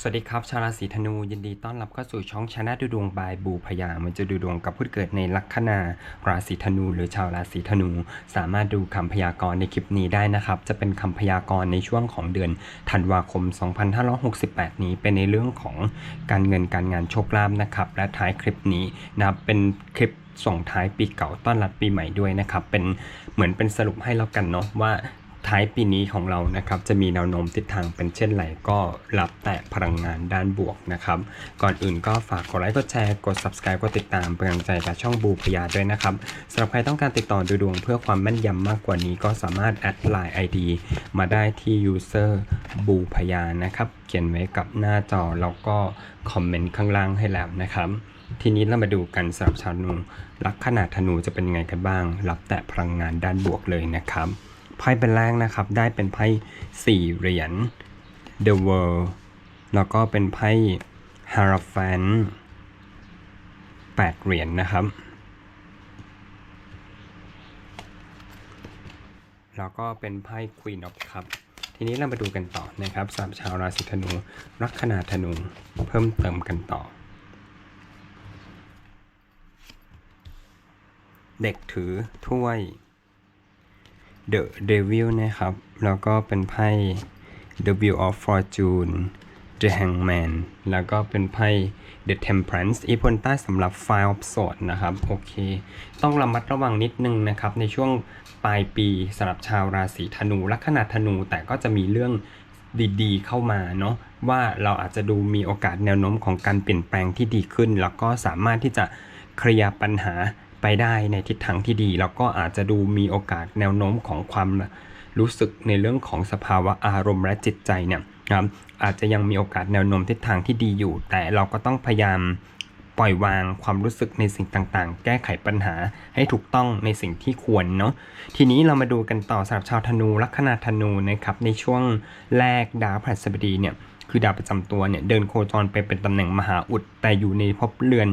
สวัสดีครับ ชาวราศีธนูยินดีต้อนรับเข้าสู่ช่องชนะดูดวงบายบูพยา มันจะดูดวงกับผู้เกิดในลัคนาราศีธนู หรือชาวราศีธนู สามารถดูคำพยากรณ์ในคลิปนี้ได้นะครับ จะเป็นคำพยากรณ์ในช่วงของเดือนธันวาคม 2568 นี้เป็นในเรื่องของการเงินการงานโชคลาภนะครับ และท้ายคลิปนี้นะครับเป็นคลิปส่งท้ายปีเก่าต้อนรับปีใหม่ด้วยนะครับเป็นเหมือนเป็นสรุปให้แล้วกันเนาะว่า ท้ายปีนี้ของเรานะครับจะมีแนวโน้มทิศทางเป็นเช่นไรก็รับแต่พลังงานด้านบวกนะครับก่อนอื่นก็ฝากกดไลค์กดแชร์กด subscribe กดติดตามเป็นกำลังใจกับช่องบูพยาด้วยนะครับสำหรับใครต้องการติดต่อดูดวงเพื่อความแม่นยำมากกว่านี้ก็สามารถแอดไลน์ ID มาได้ที่ user บูพยานะครับเขียนไว้กับหน้าจอแล้วก็คอมเมนต์ข้างล่างให้แล้วนะครับทีนี้เรามาดูกันสำหรับชาวนูลัคนาดธนูจะเป็นยังไงกันบ้าง รับแต่พลังงานด้านบวกเลยนะครับ ไพ่เป็นแรกนะครับ ได้เป็นไพ่สี่เหรียญ The World แล้วก็เป็นไพ่ Hierophant แปดเหรียญนะครับ แล้วก็เป็นไพ่ Queen of Cup ทีนี้เรามาดูกันต่อนะครับสำหรับชาวราศีธนู ลัคนาธนู เพิ่มเติมกันต่อ เด็กถือถ้วย The Devil นะครับ แล้วก็เป็นไพ่ The Wheel of Fortune The Hangman แล้วก็เป็นไพ่ The Temperance อีพลใต้สำหรับ File of Swords นะครับ โอเค ต้องระมัดระวังนิดนึงนะครับ ในช่วงปลายปีสำหรับชาวราศีธนูลัคนาธนูแต่ก็จะมีเรื่องดีๆ เข้ามาเนาะว่าเราอาจจะดูมีโอกาสแนวโน้มของการเปลี่ยนแปลงที่ดีขึ้น แล้วก็สามารถที่จะเคลียร์ปัญหา ไปได้ในทิศทางที่ดี แล้วก็อาจจะดูมีโอกาสแนวโน้มของความรู้สึกในเรื่องของสภาวะอารมณ์และจิตใจเนี่ยครับอาจจะยังมีโอกาสแนวโน้มทิศทางที่ดีอยู่ แต่เราก็ต้องพยายามปล่อยวางความรู้สึกในสิ่งต่างๆ แก้ไขปัญหาให้ถูกต้องในสิ่งที่ควรเนาะ ทีนี้เรามาดูกันต่อสำหรับชาวธนูลัคนาธนูนะครับในช่วงแรกดาวพฤหัสบดีเนี่ยคือดาวประจำตัวเนี่ยเดินโคจรไปเป็นตำแหน่งมหาอุดแต่อยู่ในภพเรือน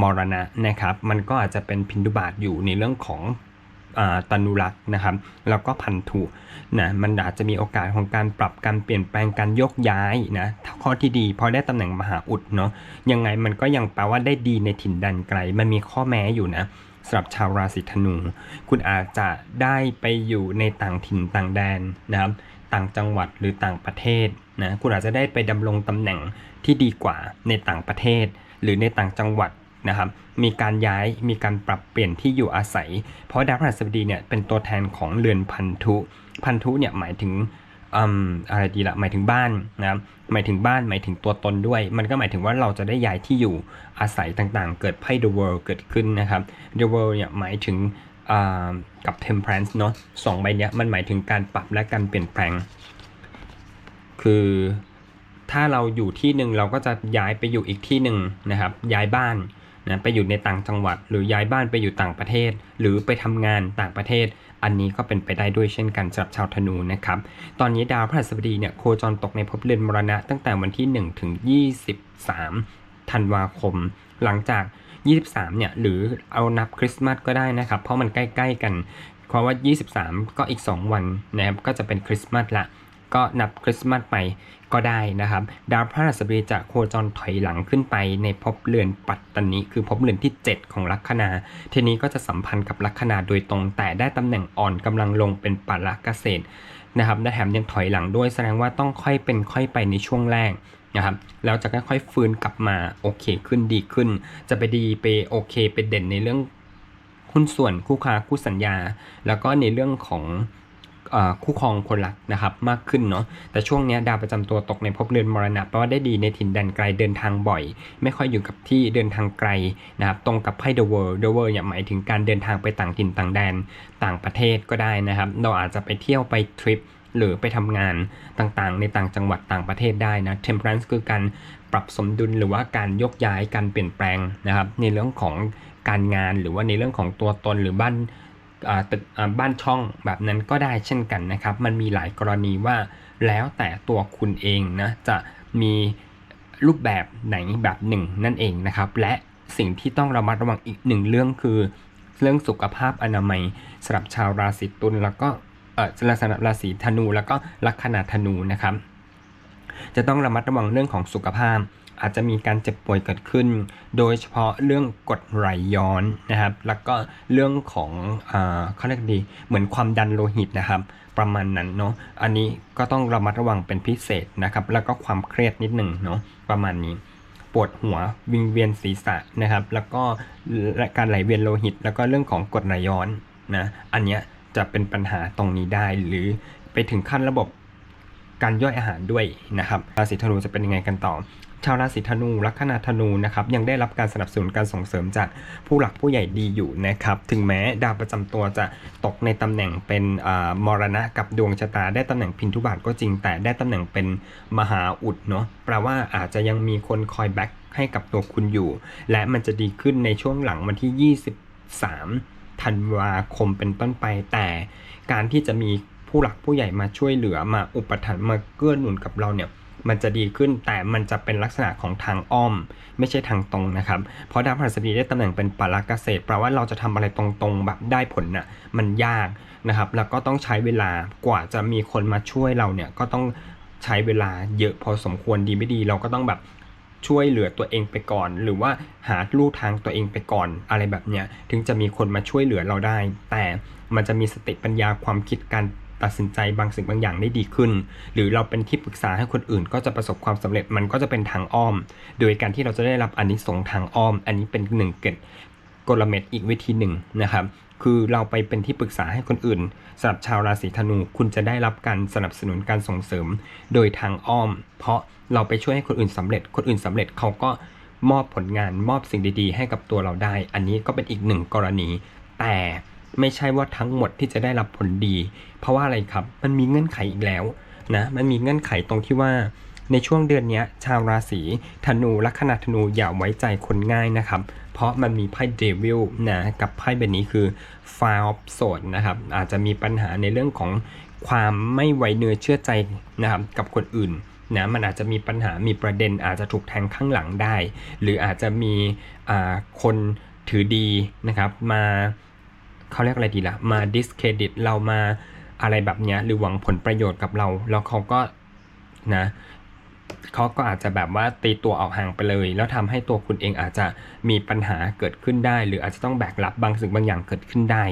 มรณะนะครับ มันก็อาจจะเป็นพินดุบาตอยู่ในเรื่องของอตนุรักษ์นะครับแล้วก็พันธุนะมันอาจจะมีโอกาสของการปรับการเปลี่ยนแปลงการยกย้ายนะข้อที่ดีพอได้ตำแหน่งมหาอุดเนาะยังไงมันก็ยังแปลว่าได้ดีในถิ่นดันไกล มันมีข้อแม้อยู่นะสำหรับชาวราศีธนู คุณอาจจะได้ไปอยู่ในต่างถิ่นต่างแดนนะครับต่างจังหวัดหรือต่างประเทศนะคุณอาจจะได้ไปดำรงตำแหน่งที่ดีกว่าในต่างประเทศ หรือในต่างจังหวัด นะครับมีการย้ายมีการปรับเปลี่ยนที่อยู่อาศัย เพราะดาวพฤหัสบดีเนี่ยเป็นตัวแทนของเรือนพันธุพันธุเนี่ยหมายถึงอะไรดีละหมายถึงบ้านนะครับหมายถึงบ้านหมายถึงตัวตนด้วย มันก็หมายถึงว่าเราจะได้ย้ายที่อยู่อาศัยต่างๆ เกิดไพ่ The World เกิดขึ้นนะครับ The World เนี่ยหมายถึงกับ Temperance เนาะสองใบเนี้ยมันหมายถึงการปรับและการเปลี่ยนแปลง คือถ้าเราอยู่ที่หนึ่งเราก็จะย้ายไปอยู่อีกที่หนึ่งนะครับ ย้ายบ้าน นะไปอยู่ในต่างจังหวัด หรือย้ายบ้านไปอยู่ต่างประเทศ หรือไปทำงานต่างประเทศ อันนี้ก็เป็นไปได้ด้วยเช่นกันสำหรับชาวธนูนะครับ ตอนนี้ดาวพฤหัสบดีเนี่ยโคจรตกในภพเรือนมรณะตั้งแต่วันที่ 1 ถึง 23 ธันวาคม หลังจาก 23 เนี่ยหรือเอานับคริสต์มาสก็ได้นะครับ เพราะมันใกล้ ๆ กันเพราะว่า 23 ก็อีก 2 วันนะครับก็จะเป็นคริสต์มาสละ ก็นับคริสต์มาสไปก็ได้นะครับ ดาวพฤหัสบดีจะโคจรถอยหลังขึ้นไปในภพเรือนปัตตนิคือภพเรือนที่ 7 ของลัคนา ทีนี้ก็จะสัมพันธ์กับลัคนาโดยตรง แต่ได้ตำแหน่งอ่อนกำลังลงเป็นปาระเกษตรนะครับและแถมยังถอยหลังด้วยแสดงว่าต้องค่อยเป็นค่อยไปในช่วงแรกนะครับแล้วจะค่อยๆฟื้นกลับมาโอเคขึ้นดีขึ้น จะไปดีไปโอเคไปเด่นในเรื่องหุ้นส่วนคู่ค้าคู่สัญญา แล้วก็ในเรื่องของ คู่ครองคนรักนะครับมากขึ้นเนาะแต่ช่วงนี้ดาวประจำตัวตกในภพเรือนมรณะแปลว่าได้ดีในถิ่นแดนไกลเดินทางบ่อย ไม่ค่อยอยู่กับที่เดินทางไกลนะครับตรงกับไพ่ The World The World เนี่ยหมายถึงการเดินทางไปต่างถิ่นต่างแดนต่างประเทศก็ได้นะครับ เราอาจจะไปเที่ยวไปทริปหรือไปทำงานต่างๆ ในต่างจังหวัดต่างประเทศได้นะ Temperance คือการปรับสมดุลหรือว่าการยกย้ายการเปลี่ยนแปลงนะครับ ในเรื่องของการงานหรือว่าในเรื่องของตัวตนหรือบ้าน ตึกบ้านช่องแบบนั้นก็ได้เช่นกันนะครับ มันมีหลายกรณีว่าแล้วแต่ตัวคุณเองนะจะมีรูปแบบไหนแบบหนึ่งนั่นเองนะครับ และสิ่งที่ต้องระมัดระวังอีกหนึ่งเรื่องคือ เรื่องสุขภาพอนามัยสำหรับชาวราศีตุลแล้วก็เออสำหรับราศีธนูแล้วก็ลัคนาธนูนะครับ จะต้องระมัดระวังเรื่องของสุขภาพ อาจจะมีการเจ็บป่วยเกิดขึ้น โดยเฉพาะเรื่องกดไหลย้อนนะครับ แล้วก็เรื่องของเขาเรียกดีเหมือนความดันโลหิตนะครับ ประมาณนั้นเนาะอันนี้ก็ต้องระมัดระวังเป็นพิเศษนะครับ แล้วก็ความเครียดนิดหนึ่งเนาะประมาณนี้ปวดหัววิงเวียนศีรษะนะครับ แล้วก็การไหลเวียนโลหิต แล้วก็เรื่องของกรดไหลย้อนนะอันเนี้ยจะเป็นปัญหาตรงนี้ได้หรือไปถึงขั้นระบบการย่อยอาหารด้วยนะครับราศีธนูจะเป็นยังไงกันต่อ ชาวราศีธนูลัคนาธนูนะครับยังได้รับการสนับสนุนการส่งเสริมจากผู้หลักผู้ใหญ่ดีอยู่นะครับถึงแม้ดาวประจำตัวจะตกในตำแหน่งเป็นมรณะกับดวงชะตา ได้ตำแหน่งพินทุบาทก็จริงแต่ได้ตำแหน่งเป็นมหาอุดเนาะแปลว่าอาจจะยังมีคนคอยแบ็คให้กับตัวคุณอยู่ และมันจะดีขึ้นในช่วงหลังวันที่ 23ธันวาคมเป็นต้นไปแต่การที่จะมีผู้หลักผู้ใหญ่มาช่วยเหลือมาอุปถัมภ์มาเกื้อหนุนกับเราเนี่ย มันจะดีขึ้นแต่มันจะเป็นลักษณะของทางอ้อม ไม่ใช่ทางตรงนะครับ เพราะดาวพฤหัสบดีได้ตำแหน่งเป็นปาราเกษตรแปลว่าเราจะทำอะไรตรงๆแบบได้ผลน่ะมันยากนะครับ แล้วก็ต้องใช้เวลากว่าจะมีคนมาช่วยเราเนี่ยก็ต้องใช้เวลาเยอะพอสมควรดีไม่ดี เราก็ต้องแบบช่วยเหลือตัวเองไปก่อน หรือว่าหาลู่ทางตัวเองไปก่อนอะไรแบบเนี้ยถึงจะมีคนมาช่วยเหลือเราได้ แต่มันจะมีสติปัญญาความคิดการ ตัดสินใจบางสิ่งบางอย่างได้ดีขึ้น หรือเราเป็นที่ปรึกษาให้คนอื่น ก็จะประสบความสำเร็จมันก็จะเป็นทางอ้อม โดยการที่เราจะได้รับอันนี้สงทางอ้อม อันนี้เป็นหนึ่งเกตกลเม็ดอีกวิธีหนึ่งนะครับคือเราไปเป็นที่ปรึกษาให้คนอื่นสำหรับชาวราศีธนูคุณจะได้รับการสนับสนุนการส่งเสริม โดยทางอ้อม เพราะเราไปช่วยให้คนอื่นสำเร็จ คนอื่นสำเร็จเขาก็มอบผลงานมอบสิ่งดีๆ ให้กับตัวเราได้ อันนี้ก็เป็นอีกหนึ่งกรณี แต่ ไม่ใช่ว่าทั้งหมดที่จะได้รับผลดี เพราะว่าอะไรครับ มันมีเงื่อนไขอีกแล้วนะ มันมีเงื่อนไขตรงที่ว่าในช่วงเดือนนี้ชาวราศีธนูลัคนาธนูอย่าไว้ใจคนง่ายนะครับ เพราะมันมีไพ่เดวิลนะกับไพ่ใบนี้คือ f i of s w o r d นะครับ อาจจะมีปัญหาในเรื่องของความไม่ไว้เนื้อเชื่อใจนะครับกับคนอื่นนะมันอาจจะมีปัญหามีประเด็นอาจจะถูกแทงข้างหลังได้ หรืออาจจะมีคนถือดีนะครับมา เขาเรียกอะไรดีละ่ะมา discredit เรามาอะไรแบบเนี้ยหรือหวังผลประโยชน์กับเรา แล้วเขาก็นะเขาก็อาจจะแบบว่าตีตัวออกห่างไปเลย แล้วทำให้ตัวคุณเองอาจจะมีปัญหาเกิดขึ้นได้ หรืออาจจะต้องแบกรับบางสิ่งบางอย่างเกิดขึ้นได้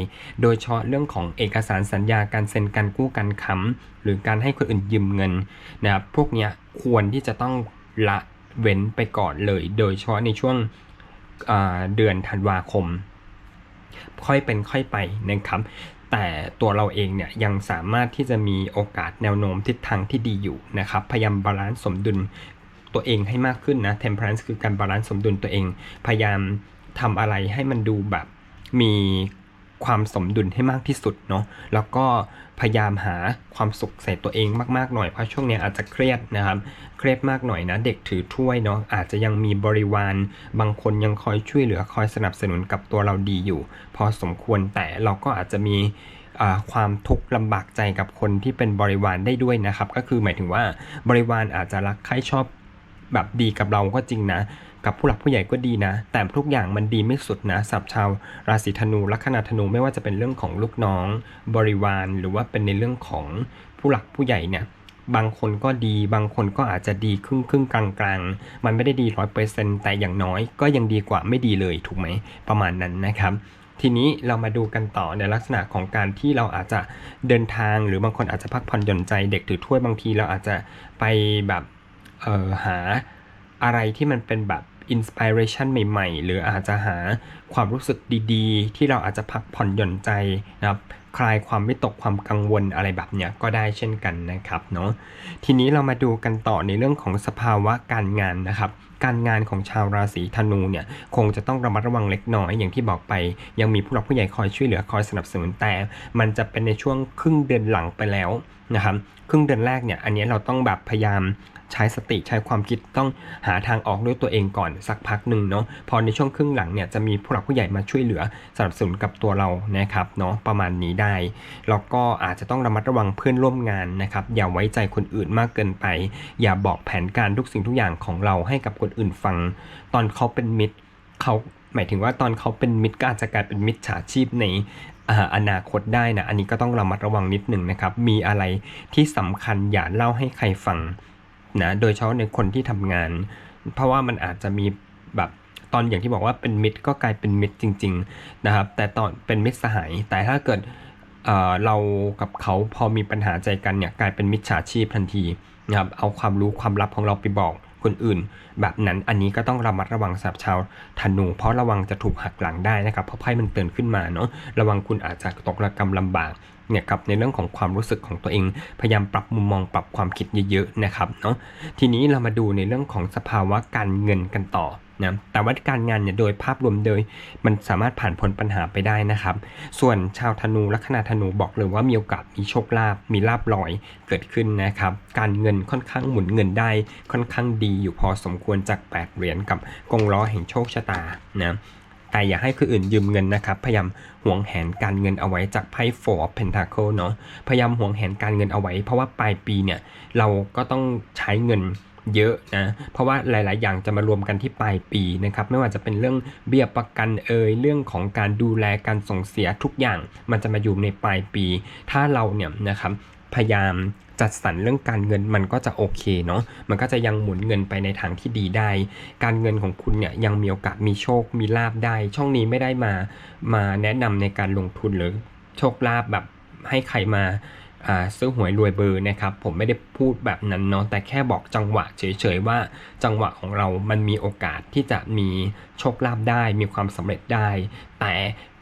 โดยเฉพาะเรื่องของเอกสารสัญญาการเซ็นการกู้การค้ำหรือการให้คนอื่นยืมเงินนะครับพวกเนี้ยควรที่จะต้องละเว้นไปก่อนเลย โดยเฉพาะในช่วงเดือนธันวาคม ค่อยเป็นค่อยไปนะครับแต่ตัวเราเองเนี่ยยังสามารถที่จะมีโอกาสแนวโน้มทิศทางที่ดีอยู่นะครับพยายามบาลานซ์สมดุลตัวเองให้มากขึ้นนะ temperance คือการบาลานซ์สมดุลตัวเอง พยายามทำอะไรให้มันดูแบบมี ความสมดุลให้มากที่สุดเนาะแล้วก็พยายามหาความสุขใส่ตัวเองมากๆหน่อยเพราะช่วงนี้อาจจะเครียดนะครับ เครียดมากหน่อยนะ เด็กถือถ้วยเนาะอาจจะยังมีบริวาร บางคนยังคอยช่วยเหลือคอยสนับสนุนกับตัวเราดีอยู่ พอสมควรแต่เราก็อาจจะมีความทุกข์ลำบากใจกับคนที่เป็นบริวารได้ด้วยนะครับ ก็คือหมายถึงว่าบริวารอาจจะรักใคร่ชอบแบบดีกับเราก็จริงนะ กับผู้หลักผู้ใหญ่ก็ดีนะ แต่ทุกอย่างมันดีไม่สุดนะสำหรับชาว ราศีธนูลัคนาธนูไม่ว่าจะเป็นเรื่องของลูกน้อง บริวาร หรือว่าเป็นในเรื่องของผู้หลักผู้ใหญ่เนี่ยบางคนก็ดีบางคนก็อาจจะดีครึ่งครึ่งกลางกลางมันไม่ได้ดีร้อยเปอร์เซ็นต์แต่อย่างน้อยก็ยังดีกว่าไม่ดีเลยถูกไหมประมาณนั้นนะครับทีนี้เรามาดูกันต่อในลักษณะของการที่เราอาจจะเดินทางหรือบางคนอาจจะพักผ่อนหย่อนใจเด็กถือถ้วยบางทีเราอาจจะไปแบบเออหาอะไรที่มันเป็นแบบ อินสปิเรชันใหม่ๆ หรืออาจจะหาความรู้สึกดีๆ ที่เราอาจจะพักผ่อนหย่อนใจนะครับคลายความวิตกความกังวลอะไรแบบเนี้ยก็ได้เช่นกันนะครับเนาะทีนี้เรามาดูกันต่อในเรื่องของสภาวะการงานนะครับ การงานของชาวราศีธนูเนี่ยคงจะต้องระมัดระวังเล็กน้อยอย่างที่บอกไป ยังมีผู้หลักผู้ใหญ่คอยช่วยเหลือคอยสนับสนุนแต่ มันจะเป็นในช่วงครึ่งเดือนหลังไปแล้ว นะครับครึ่งเดือนแรกเนี่ยอันนี้เราต้องแบบพยายามใช้สติใช้ความคิดต้องหาทางออกด้วยตัวเองก่อนสักพักหนึ่งเนาะพอในช่วงครึ่งหลังเนี่ยจะมีผู้หลักผู้ใหญ่มาช่วยเหลือสนับสนุนกับตัวเรานะครับเนาะประมาณนี้ได้แล้วก็อาจจะต้องระมัดระวังเพื่อนร่วมงานนะครับอย่าไว้ใจคนอื่นมากเกินไป อย่าบอกแผนการทุกสิ่งทุกอย่างของเราให้กับคนอื่นฟัง ตอนเขาเป็นมิตรเขาหมายถึงว่าตอนเขาเป็นมิตรก็อาจจะกลายเป็นมิตรฉาชีพใน อนาคตได้นะ อันนี้ก็ต้องระมัดระวังนิดหนึ่งนะครับ มีอะไรที่สำคัญอย่าเล่าให้ใครฟังนะ โดยเฉพาะในคนที่ทำงาน เพราะว่ามันอาจจะมีแบบตอนอย่างที่บอกว่าเป็นมิตรก็กลายเป็นมิตรจริง ๆนะครับ แต่ตอนเป็นมิตรสหาย แต่ถ้าเกิดเเรากับเขาพอมีปัญหาใจกันเนี่ยกลายเป็นมิจฉาชีพทันทีนะครับ เอาความรู้ความลับของเราไปบอก คนอื่น แบบนั้นอันนี้ก็ต้องระมัดระวังสำหรับชาวธนู เพราะระวังจะถูกหักหลังได้นะครับ เพราะไพ่มันเตือนขึ้นมาเนาะระวังคุณอาจจะตกระกรรมลำบากเนี่ยครับในเรื่องของความรู้สึกของตัวเอง พยายามปรับมุมมองปรับความคิดเยอะๆนะครับเนาะทีนี้เรามาดูในเรื่องของสภาวะการเงินกันต่อ นะแต่ว่าการงานเนี่ยโดยภาพรวมโดย มันสามารถผ่านพ้นปัญหาไปได้นะครับ ส่วนชาวธนูลัคนาธนูบอกเลยว่ามีโอกาสมีโชคลาภมีลาบลอยเกิดขึ้นนะครับ การเงินค่อนข้างหมุนเงินได้ค่อนข้างดีอยู่พอสมควรจากแปดเหรียญกับกงล้อแห่งโชคชะตานะแต่อย่าให้คนอื่นยืมเงินนะครับ พยายามหวงแหนการเงินเอาไว้จากไพ่ Four of Pentacle เนาะ พยายามหวงแหนการเงินเอาไว้ เพราะว่าปลายปีเนี่ยเราก็ต้องใช้เงิน เยอะนะเพราะว่าหลาย ๆ อย่างจะมารวมกันที่ปลายปีนะครับไม่ว่าจะเป็นเรื่องเบี้ยประกันเอ่ยเรื่องของการดูแลการส่งเสียทุกอย่าง มันจะมาอยู่ในปลายปี ถ้าเราเนี่ยนะครับพยายามจัดสรรเรื่องการเงินมันก็จะโอเคเนาะ มันก็จะยังหมุนเงินไปในทางที่ดีได้ การเงินของคุณเนี่ยยังมีโอกาสมีโชค มีลาบได้ ช่องนี้ไม่ได้มา มาแนะนำในการลงทุนหรือโชคลาภแบบให้ใครมา ซื้อหวยรวยเบอร์นะครับผมไม่ได้พูดแบบนั้นเนาะแต่แค่บอกจังหวะเฉยๆว่า จังหวะของเรามันมีโอกาสที่จะมีโชคลาภได้ มีความสำเร็จได้ แต่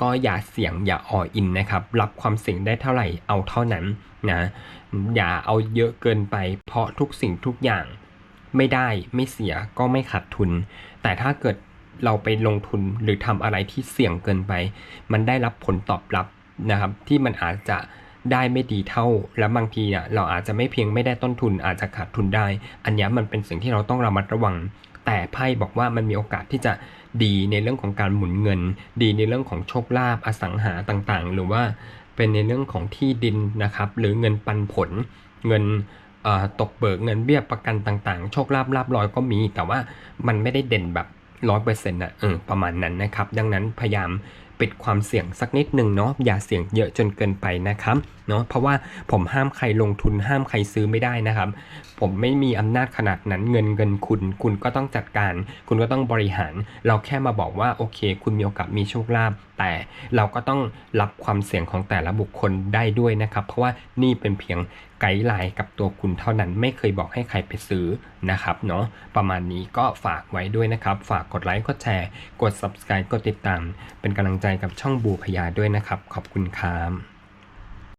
ก็อย่าเสี่ยงอย่าอออินนะครับรับความเสี่ยงได้เท่าไหร่เอาเท่านั้นนะอย่าเอาเยอะเกินไป เพราะทุกสิ่งทุกอย่างไม่ได้ไม่เสียก็ไม่ขาดทุน แต่ถ้าเกิดเราไปลงทุนหรือทำอะไรที่เสี่ยงเกินไป มันได้รับผลตอบรับนะครับ ที่มันอาจจะ ได้ไม่ดีเท่า แล้วบางทีอะเราอาจจะไม่เพียงไม่ได้ต้นทุนอาจจะขาดทุนได้ อันนี้มันเป็นสิ่งที่เราต้องระมัดระวัง แต่ไพ่บอกว่ามันมีโอกาสที่จะดีในเรื่องของการหมุนเงิน ดีในเรื่องของโชคลาภอสังหาต่างๆ หรือว่าเป็นในเรื่องของที่ดินนะครับ หรือเงินปันผล เงินตกเบิกเงินเบี้ยประกันต่างๆ โชคลาภลาบลอยก็มี แต่ว่ามันไม่ได้เด่นแบบร้อยเปอร์เซ็นต์ะเออประมาณนั้นนะครับ ดังนั้นพยายาม ปิดความเสี่ยงสักนิดหนึ่งเนาะอย่าเสี่ยงเยอะจนเกินไปนะครับ เนาะเพราะว่าผมห้ามใครลงทุนห้ามใครซื้อไม่ได้นะครับ ผมไม่มีอำนาจขนาดนั้นเงินเงินคุณ คุณก็ต้องจัดการ คุณก็ต้องบริหาร เราแค่มาบอกว่าโอเค คุณมีโอกาสมีโชคลาภแต่เราก็ต้องรับความเสี่ยงของแต่ละบุคคลได้ด้วยนะครับ เพราะว่านี่เป็นเพียงไกด์ไลน์กับตัวคุณเท่านั้นไม่เคยบอกให้ใครไปซื้อนะครับเนาะประมาณนี้ก็ฝากไว้ด้วยนะครับ ฝากกดไลค์กดแชร์ กด subscribe กดติดตาม เป็นกำลังใจกับช่องบูพยาด้วยนะครับ ขอบคุณครับ